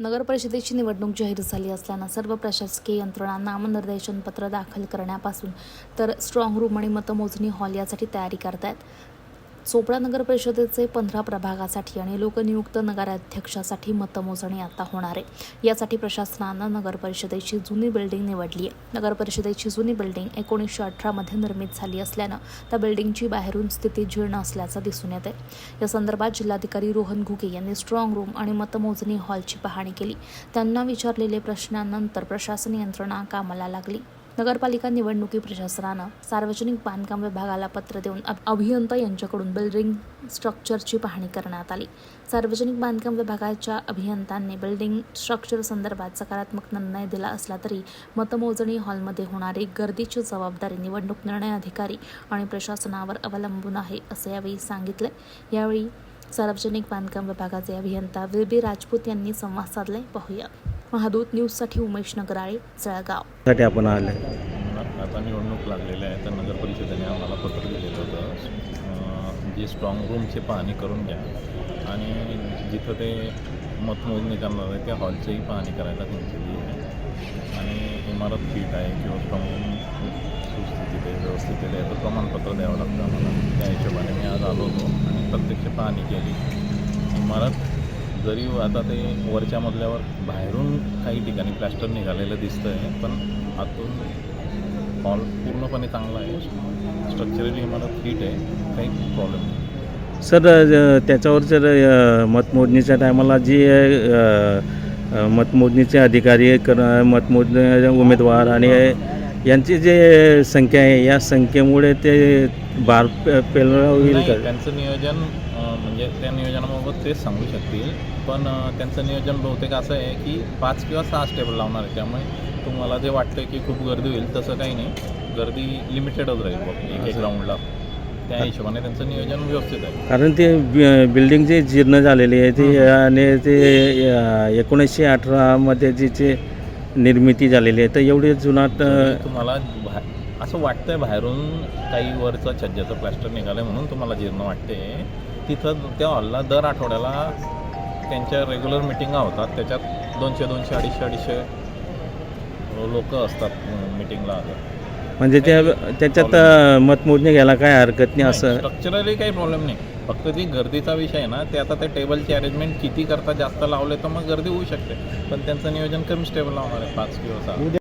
नगरपरिषदेची निवडणूक जाहीर झाली असल्यानं सर्व प्रशासकीय यंत्रणा नामनिर्देशन पत्र दाखल करण्यापासून तर स्ट्रॉंग रूम आणि मतमोजणी हॉल यासाठी तयारी करतायत. चोपडा नगर परिषदेचे पंधरा प्रभागासाठी आणि लोकनियुक्त नगराध्यक्षासाठी मतमोजणी आता होणार आहे. यासाठी प्रशासनानं नगर परिषदेची जुनी बिल्डिंग निवडली आहे. नगर परिषदेची जुनी बिल्डिंग एकोणीसशे अठरामध्ये निर्मित झाली असल्यानं त्या बिल्डिंगची बाहेरून स्थिती जीर्ण असल्याचं दिसून येते या संदर्भात जिल्हाधिकारी रोहन घुगे यांनी स्ट्रॉंग रूम आणि मतमोजणी हॉलची पाहणी केली. त्यांना विचारलेले प्रश्नानंतर प्रशासन यंत्रणा कामाला लागली. नगरपालिका निवडणुकी प्रशासनानं सार्वजनिक बांधकाम विभागाला पत्र देऊन अभियंता यांच्याकडून बिल्डिंग स्ट्रक्चरची पाहणी करण्यात आली. सार्वजनिक बांधकाम विभागाच्या अभियंत्यांनी बिल्डिंग स्ट्रक्चर संदर्भात सकारात्मक निर्णय दिला असला तरी मतमोजणी हॉलमध्ये होणारी गर्दीची जबाबदारी निवडणूक निर्णय अधिकारी आणि प्रशासनावर अवलंबून आहे असं यावेळी सांगितलं. यावेळी सार्वजनिक बांधकाम विभागाचे अभियंता विल बी राजपूत यांनी संवाद साधले. पाहूया. महादूत न्यूजसाठी उमेश नगराळे जळगाव. साठी आपण आले आता निवडणूक लागलेली आहे तर नगर परिषदेने आम्हाला पत्र दिलेलं होतं. जी स्ट्रॉंग रूमची पाहणी करून घ्या. आणि जिथं ते मतमोजणी करणार आहे त्या हॉलचीही पाहणी करायला सांगितलेली आहे. आणि इमारत फिट आहे किंवा स्ट्रॉंग रूम सुस्थितीत आहे व्यवस्थित आहे याचं प्रमाणपत्र द्यावं लागतं आम्हाला. त्या हिशोबाने मी आज आलो होतो आणि प्रत्यक्ष पाहणी केली. इमारत जरी आता ते वरच्या मजल्यावर बाहेरून काही ठिकाणी प्लॅस्टर निघालेलं दिसतं आहे पण आतून हॉल पूर्णपणे चांगला आहे. स्ट्रक्चरली इमारत फिट आहे. काही प्रॉब्लेम नाही. सर त्याच्यावर जर मतमोजणीच्या टायमाला जी मतमोजणीचे अधिकारी कर मतमोजणी उमेदवार आणि यांची जे संख्या आहे या संख्येमुळे ते बार पेलरा होईल का? त्यांचं नियोजन म्हणजे त्या नियोजनाबाबत तेच सांगू शकतील. पण त्यांचं नियोजन बहुतेक असं आहे की पाच किंवा सहा टेबल लावणार आहे. त्यामुळे तुम्हाला जे वाटतं की खूप गर्दी होईल तसं काही नाही. गर्दी लिमिटेडच राहील एक. राऊंडला त्या हिशोबाने त्यांचं नियोजन व्यवस्थित आहे. कारण ते बिल्डिंग जे जीर्ण झालेली आहे ते आणि ते एकोणीसशे अठरामध्ये जी जी निर्मिती झालेली आहे. तर एवढी जुनाट जरी तुम्हाला असं वाटतंय बाहेरून काही वरचा छज्जाचं प्लॅस्टर निघालं म्हणून तुम्हाला जीर्ण वाटते. तिथं त्या हॉलला दर आठवड्याला त्यांच्या रेग्युलर मिटिंगा होतात. त्याच्यात दोनशे दोनशे अडीचशे अडीचशे लोक असतात मिटिंगला म्हणजे त्या त्याच्यात मतमोजणी घ्यायला काय हरकत नाही असं? स्ट्रक्चरली काही प्रॉब्लेम नाही. फक्त ती गर्दीचा विषय आहे ना ते आता ते टेबलची अरेंजमेंट किती करता जास्त लावले तर मग गर्दी होऊ शकते. पण त्यांचं नियोजन कमी टेबल लावणार आहे पाच किंवा सहा.